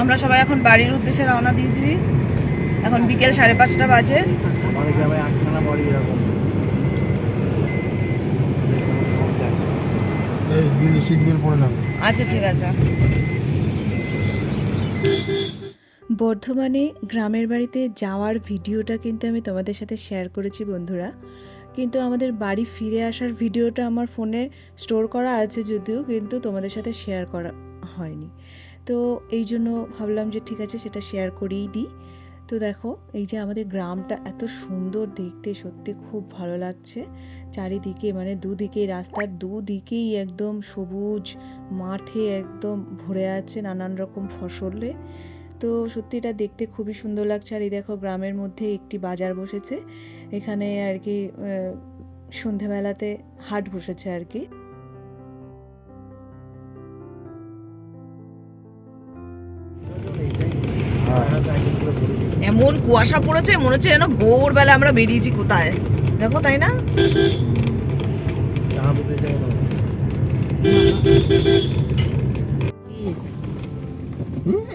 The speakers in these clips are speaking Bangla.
আমরা সবাই এখন বাড়ির উদ্দেশ্যে রওনা দিয়েছি। এখন বিকেল সাড়ে পাঁচটা বাজে। আচ্ছা ঠিক আছে। বর্ধমানে গ্রামের বাড়িতে যাওয়ার ভিডিওটা কিন্তু আমি তোমাদের সাথে শেয়ার করেছি বন্ধুরা। কিন্তু আমাদের বাড়ি ফিরে আসার ভিডিওটা আমার ফোনে স্টোর করা আছে যদিও কিন্তু তোমাদের সাথে শেয়ার করা হয়নি। তো এই জন্য ভাবলাম যে ঠিক আছে সেটা শেয়ার করেই দিই। তো দেখো, এই যে আমাদের গ্রামটা এত সুন্দর দেখতে, সত্যি খুব ভালো লাগছে। চারিদিকে মানে দুদিকে রাস্তার দুদিকেই একদম সবুজ মাঠে একদম ভরে আছে নানান রকম ফসলে। তো সত্যি এটা দেখতে খুবই সুন্দর লাগছে। আর এই দেখো গ্রামের মধ্যে একটি বাজার বসেছে। এখানে আর কি সন্ধেবেলাতে হাট বসেছে আর কি। এমন কুয়াশা পড়েছে মনে হচ্ছে যেন ভোরবেলা আমরা বেরিয়েছি কোথায়। দেখো তাই না?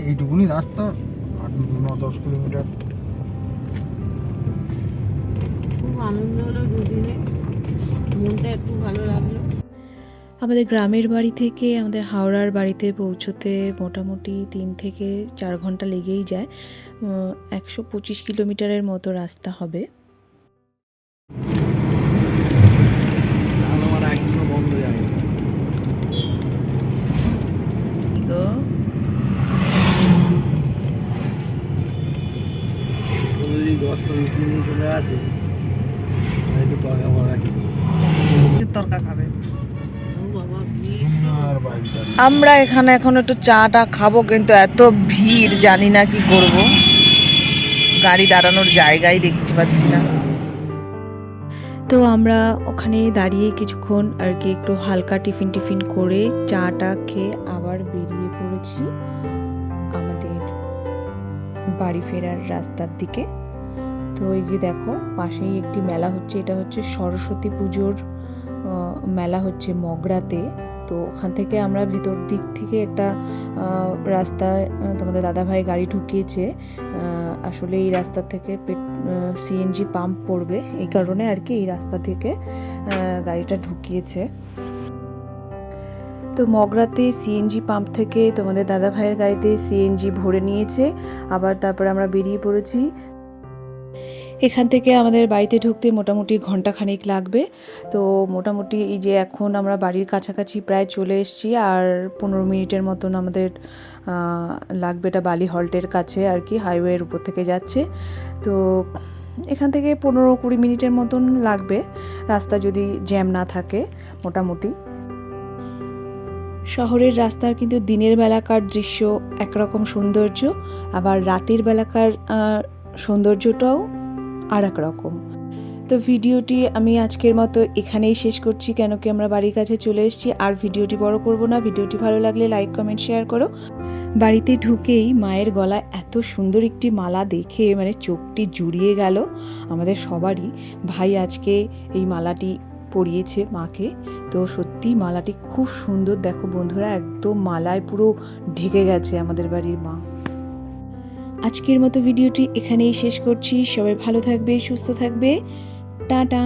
এইটুকুনি রাস্তা আট ন দশ কিলোমিটার। খুব আনন্দ হলো দুদিনে। মনটা একটু ভালো লাগল। আমাদের গ্রামের বাড়ি থেকে আমাদের হাওড়ার বাড়িতে পৌঁছতে মোটামুটি তিন থেকে চার ঘণ্টা লেগেই যায়। একশো পঁচিশ কিলোমিটারের মতো রাস্তা হবে। আমার একদম আমরা এখানে এখন একটু চাটা খাব, কিন্তু এত ভিড়, জানি না কি করব। গাড়ি দাঁড়ানোর জায়গাই দেখতে পাচ্ছি না। তো আমরা ওখানে দাঁড়িয়ে কিছুক্ষণ আর কি একটু হালকা টিফিন টিফিন করে চাটা খেয়ে আবার বেরিয়ে পড়েছি আমাদের বাড়ি ফেরার রাস্তার দিকে। তো এই যে দেখো, পাশেই একটি মেলা হচ্ছে, এটা হচ্ছে সরস্বতী পুজোর মেলা হচ্ছে মগরাতে। তো ওখান থেকে আমরা ভিতর দিক থেকে একটা রাস্তায় তোমাদের দাদাভাই গাড়ি ঢুকিয়েছে। আসলে এই রাস্তা থেকে সিএনজি পাম্প পড়বে। এই কারণে আর কি এই রাস্তা থেকে গাড়িটা ঢুকিয়েছে। তো মগরাতে সিএনজি পাম্প থেকে তোমাদের দাদা ভাইয়ের গাড়িতে সিএনজি ভরে নিয়েছে। আবার তারপর আমরা বেরিয়ে পড়েছি এখান থেকে আমাদের বাড়িতে ঢুকতে মোটামুটি ঘন্টাখানেক লাগবে। তো মোটামুটি এই যে এখন আমরা বাড়ির কাছাকাছি প্রায় চলে এসেছি আর পনেরো মিনিটের মতন আমাদের লাগবে এটা বালি হল্টের কাছে আর কি, হাইওয়ের উপর থেকে যাচ্ছে। তো এখান থেকে পনেরো কুড়ি মিনিটের মতন লাগবে, রাস্তা যদি জ্যাম না থাকে মোটামুটি। শহরের রাস্তার কিন্তু দিনের বেলাকার দৃশ্য একরকম সৌন্দর্য, আবার রাতের বেলাকার সৌন্দর্যটাও আর এক রকম। তো ভিডিওটি আমি আজকের মতো এখানেই শেষ করছি। কেন কি আমরা বাড়ির কাছে চলে এসেছি। আর ভিডিওটি বড় করব না। ভিডিওটি ভালো লাগলে লাইক, কমেন্ট, শেয়ার করো। বাড়িতে ঢুকেই মায়ের গলায় এত সুন্দর একটি মালা দেখে মানে চোখটি জুড়িয়ে গেল আমাদের সবারই। ভাই আজকে এই মালাটি পরিয়েছে মাকে। তো সত্যি মালাটি খুব সুন্দর। দেখো বন্ধুরা, একদম মালায় পুরো ঢেকে গেছে আমাদের বাড়ির মা। আজকের মতো ভিডিওটি এখানেই শেষ করছি। সবাই ভালো থাকবে সুস্থ থাকবে। টাটা।